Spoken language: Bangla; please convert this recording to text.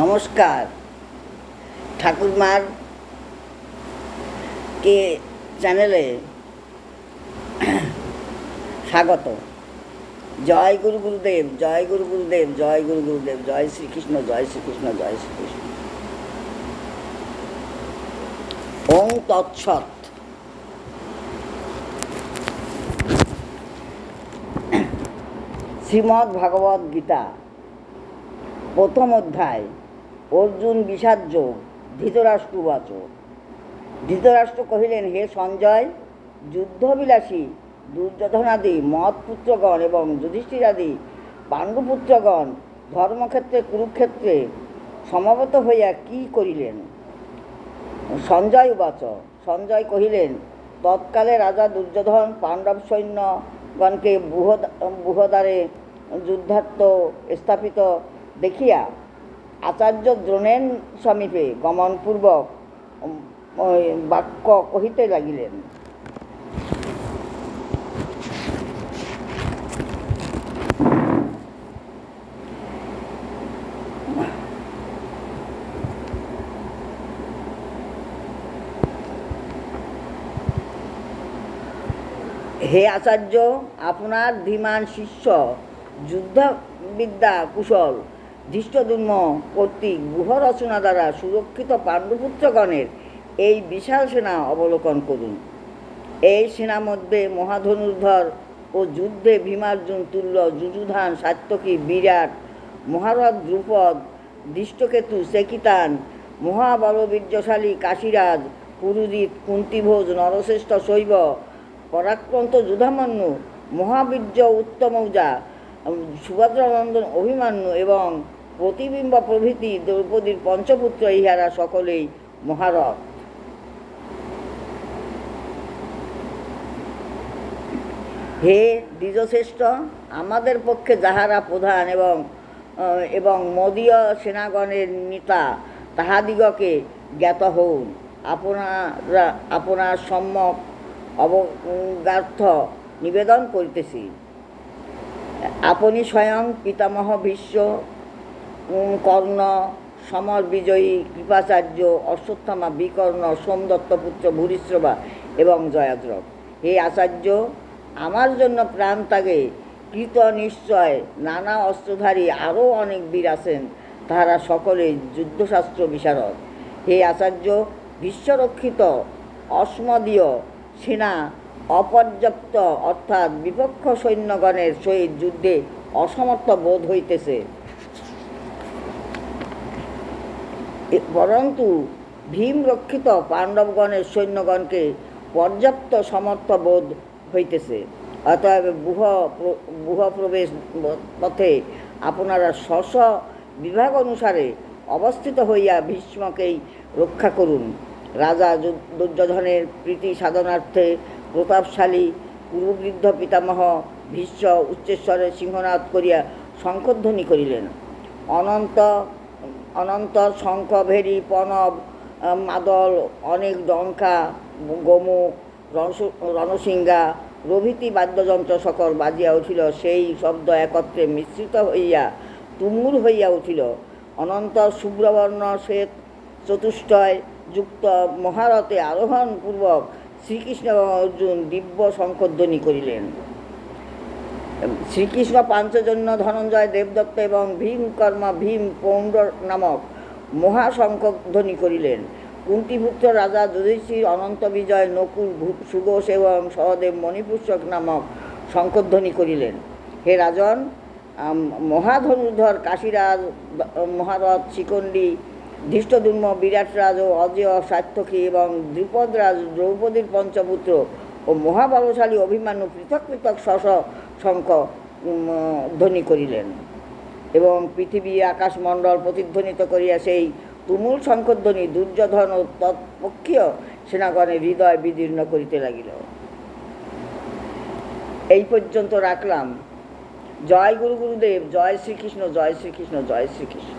নমস্কার। ঠাকুরমার কে চ্যানেলে স্বাগত। জয় গুরু গুরুদেব, জয় গুরু গুরুদেব, জয় গুরু গুরুদেব, জয় শ্রীকৃষ্ণ জয় শ্রীকৃষ্ণ জয় শ্রীকৃষ্ণ। ওং তৎসৎ। শ্রীমদ্ ভাগবত গীতা, প্রথম অধ্যায়। অর্জুন বিষাদ যোগ ধৃতরাষ্ট্রবাচ ধৃতরাষ্ট্র কহিলেন, হে সঞ্জয়, যুদ্ধবিলাসী, দুর্যোধনাদি, মহৎপুত্রগণ এবং যুধিষ্ঠিরাদি, পাণ্ডুপুত্রগণ, ধর্মক্ষেত্রে, কুরুক্ষেত্রে সমাবেত হইয়া কি করিলেন? সঞ্জয় উবাচ। সঞ্জয় কহিলেন, তৎকালে রাজা দুর্যোধন পাণ্ডব সৈন্যগণকে বুহদ, বুহদারে যুদ্ধার্থ স্থাপিত দেখিয়া আচার্য দ্রোণের সমীপে গমনপূর্বক বাক্য কহিতে লাগিলেন। হে আচার্য আপনার ধীমান শিষ্য যুদ্ধবিদ্যা কুশল ধৃষ্টদুর্ম কর্তৃক গুহ রচনা দ্বারা সুরক্ষিত পাণ্ডুপুত্রগণের এই বিশাল সেনা অবলোকন করুন। এই সেনা মধ্যে মহাধনুর্ধর ও যুদ্ধে ভীমার্জুন, তুল্য, যুযুধান, সাত্যকী, বিরাট, মহারথ দ্রুপদ দৃষ্টকেতু সেকিতান, মহাবলবীর্যশালী কাশীরাজ, পুরুজিৎ, কুন্তিভোজ, নরশ্রেষ্ঠ শৈব, পরাক্রান্ত যুধামান্যু, মহাবীর্য উত্তমৌজা, সুভদ্রানন্দন অভিমান্যু এবং প্রতিবিম্ব প্রভৃতি দ্রৌপদীর পঞ্চপুত্র ইহারা সকলেই মহারথ। হে দ্বিজশ্রেষ্ঠ আমাদের পক্ষে যাহারা প্রধান এবং এবং মদীয় সেনাগণের নেতা তাহাদিগকে জ্ঞাত হউন। আপনারা আপনার সম্যক অবগার্থ নিবেদন করিতেছি। আপনি স্বয়ং পিতামহ উম, কর্ণ, সমর বিজয়ী কৃপাচার্য, অশ্বত্থামা বিকর্ণ সোমদত্তপুত্র ভূরিশ্রবা এবং জয়াদ্রব। হে আচার্য, আমার জন্য প্রাণ তাগে কৃত নিশ্চয়, নানা অস্ত্রধারী আরও অনেক বীর আছেন, তাহারা সকলে যুদ্ধশাস্ত্র বিশারদ। হে আচার্য, বিশ্বরক্ষিত, অস্মদীয় সেনা অপর্যাপ্ত, অর্থাৎ বিপক্ষ সৈন্যগণের সহিত যুদ্ধে অসমর্থ বোধ হইতেছে। পরন্তু ভীম রক্ষিত পাণ্ডবগণের সৈন্যগণকে পর্যাপ্ত সমর্থ বোধ হইতেছে। অতএব প্র- বুহ প্রবেশ পথে আপনারা স্ব বিভাগ অনুসারে অবস্থিত হইয়া ভীষ্মকেই রক্ষা করুন। রাজা দুর্যোধনের প্রীতি সাধনার্থে প্রতাপশালী পূর্ববৃদ্ধ পিতামহ ভীষ্ম উচ্চেশ্বরে সিংহনাদ করিয়া শঙ্খধ্বনি করিলেন। অনন্ত অনন্তর শঙ্খ ভেরি পনব মাদল, অনেক ডঙ্কা রণস- রণসিংহা, প্রভৃতি বাদ্যযন্ত্র সকল বাজিয়া উঠিল। সেই শব্দ একত্রে মিশ্রিত হইয়া তুমুল হইয়া উঠিল। অনন্তর শুভ্রবর্ণ শ্বেত চতুষ্টয় যুক্ত মহারথে আরোহণপূর্বক শ্রীকৃষ্ণ এবং অর্জুন দিব্য শঙ্খধ্বনি করিলেন। শ্রীকৃষ্ণ পাঞ্চজন্য ধনঞ্জয় দেবদত্ত এবং ভীমকর্ম ভীম পৌণ্ড নামক মহাশঙ্খধ্বনি করিলেন। কুন্তিপুত্র রাজা যুধিষ্ঠির, অনন্ত বিজয়, নকুল সুঘোষ এবং সহদেব মণিপুষ্যক নামক শঙ্খধ্বনি করিলেন। হে রাজন মহাধনুর্ধর কাশীরাজ, মহারথ শিখণ্ডী ধৃষ্টদুর্ম বিরাটরাজ ও অজয় সাত্যকী এবং দ্রুপদরাজ দ্রৌপদীর পঞ্চপুত্র ও মহাবলশালী অভিমান্যু পৃথক পৃথক শশ শঙ্খ ধ্বনি করিলেন। এবং পৃথিবী আকাশমণ্ডল প্রতিধ্বনিত করিয়া সেই তুমুল শঙ্খধ্বনি, দুর্যোধন ও তৎপক্ষীয় সেনাগণের হৃদয় বিদীর্ণ করিতে লাগিল। এই পর্যন্ত রাখলাম। জয় গুরু গুরুদেব, জয় শ্রীকৃষ্ণ জয় শ্রীকৃষ্ণ জয় শ্রীকৃষ্ণ।